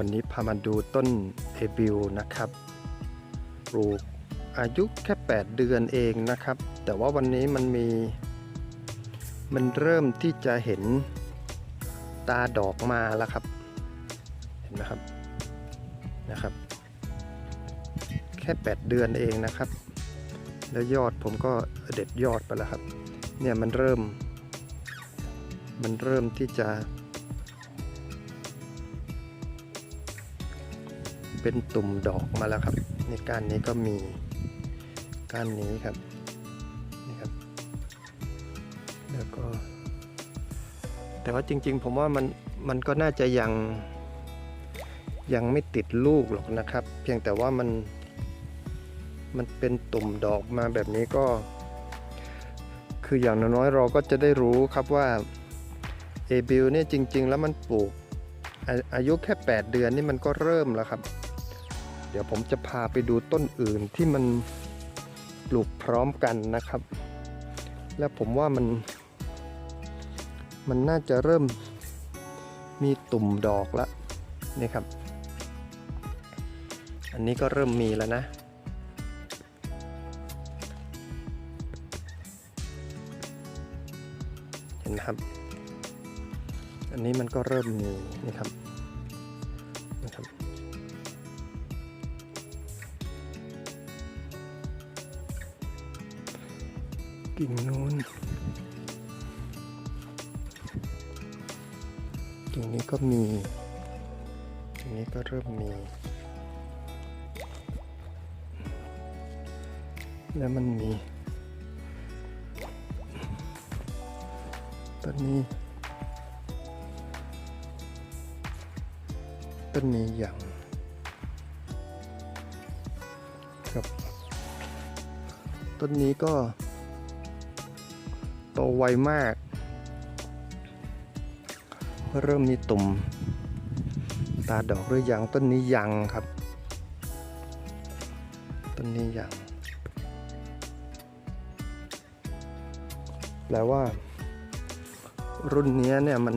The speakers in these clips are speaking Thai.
วันนี้พามาดูต้นเอบิวนะครับ ปลูกอายุแค่ 8 เดือนเองนะครับ แต่ว่าวันนี้มันมี มันเริ่มที่จะเห็นตาดอกมาแล้วครับ เห็นไหมครับ นะครับ แค่ 8 เดือนเองนะครับ แล้วยอดผมก็เด็ดยอดไปแล้วครับ เนี่ยมันเริ่ม มันเริ่มที่จะ เป็นตุ่มดอกมาแล้วครับในก้านนี้ก็มีก้านนี้ครับนี่ครับ แล้วก็ แต่ว่าจริง ๆ ผมว่ามันมันก็น่าจะยังยังไม่ติดลูกหรอกนะครับ เพียงแต่ว่ามันมันเป็นตุ่มดอกมาแบบนี้ก็ คืออย่างน้อยๆเราก็จะได้รู้ครับว่าเอบิลเนี่ยจริง ๆ แล้วมันปลูกอาอายุแค่ 8 เดือนนี่มันก็เริ่มแล้วครับ ดี๋ยวผมจะพาไปดูต้นอื่นที่มันปลูกพร้อมกันนะครับ และผมว่ามัน มันน่าจะเริ่มมีตุ่มดอกแล้วนี่ครับ อันนี้ก็เริ่มมีแล้วนะ เห็นไหมครับ อันนี้มันก็เริ่มมีนี่ครับ กิ่งนู้นกิ่งนี้ก็มีกิ่งนี้ก็เริ่มมี แล้วมันมีต้นนี้ต้นนี้อย่างครับต้นนี้ก็ โตไวมาก เริ่มมีตุ่ม ตาดอกหรือยังต้นนี้ยังครับ ต้นนี้ยังแปลว่า รุ่นนี้เนี่ยมัน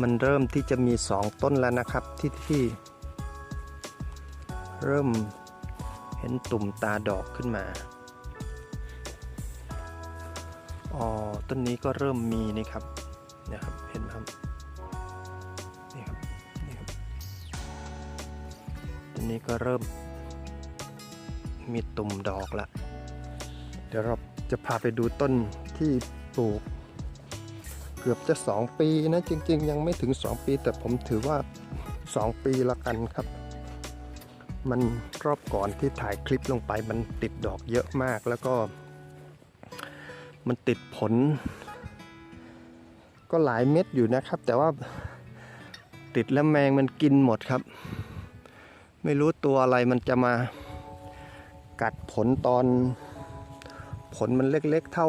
มันเริ่มที่จะมีสองต้นแล้วนะครับที่ที่ เริ่มเห็นตุ่มตาดอกขึ้นมา อ๋อต้นนี้ก็เริ่มมีนี่ครับนี่ยครับเห็นไหมครับนี่ครับนี่ครับต้นนี้ก็เริ่มมีตุ่มดอกละเดี๋ยวเราจะพาไปดูต้นที่ปลูก เกือบจะ 2 ปีนะจริง ๆ ยังไม่ถึง 2 ปี แต่ผมถือว่า 2 ปีละกันครับ มันรอบก่อนที่ถ่ายคลิปลงไปมันติดดอกเยอะมากแล้วก็ มันติดผล ก็หลายเม็ดอยู่นะครับ แต่ว่าติดแล้วแมงมันกินหมดครับ ไม่รู้ตัวอะไรมันจะมากัดผลตอน ผลมันเล็กๆเท่า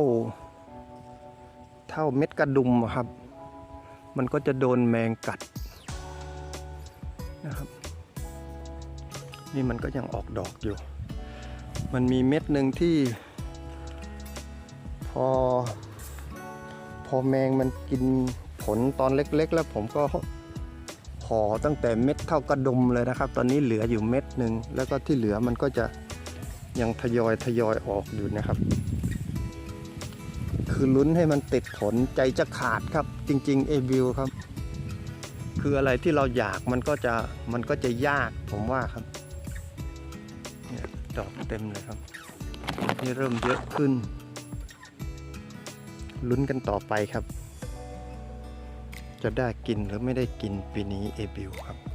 เท่าเม็ดกระดุมครับ มันก็จะโดนแมงกัดนะครับ นี่มันก็ยังออกดอกอยู่ มันมีเม็ดหนึ่งที่ พอ พอแมงมันกินผลตอนเล็ก ๆ แล้วผมก็ห่อตั้งแต่เม็ดเท่ากระดุมเลยนะครับ ตอนนี้เหลืออยู่เม็ดหนึ่งแล้วก็ที่เหลือมันก็จะยังทยอยทยอยออกอยู่นะครับ คือลุ้นให้มันติดผลใจจะขาดครับ จริงๆเอวิวครับ คืออะไรที่เราอยากมันก็จะมันก็จะยากผมว่าครับเนี่ยดอกเต็มเลยครับนี่เริ่มเยอะขึ้น ลุ้นกันต่อไปครับ จะได้กินหรือไม่ได้กินปีนี้เอบิวครับ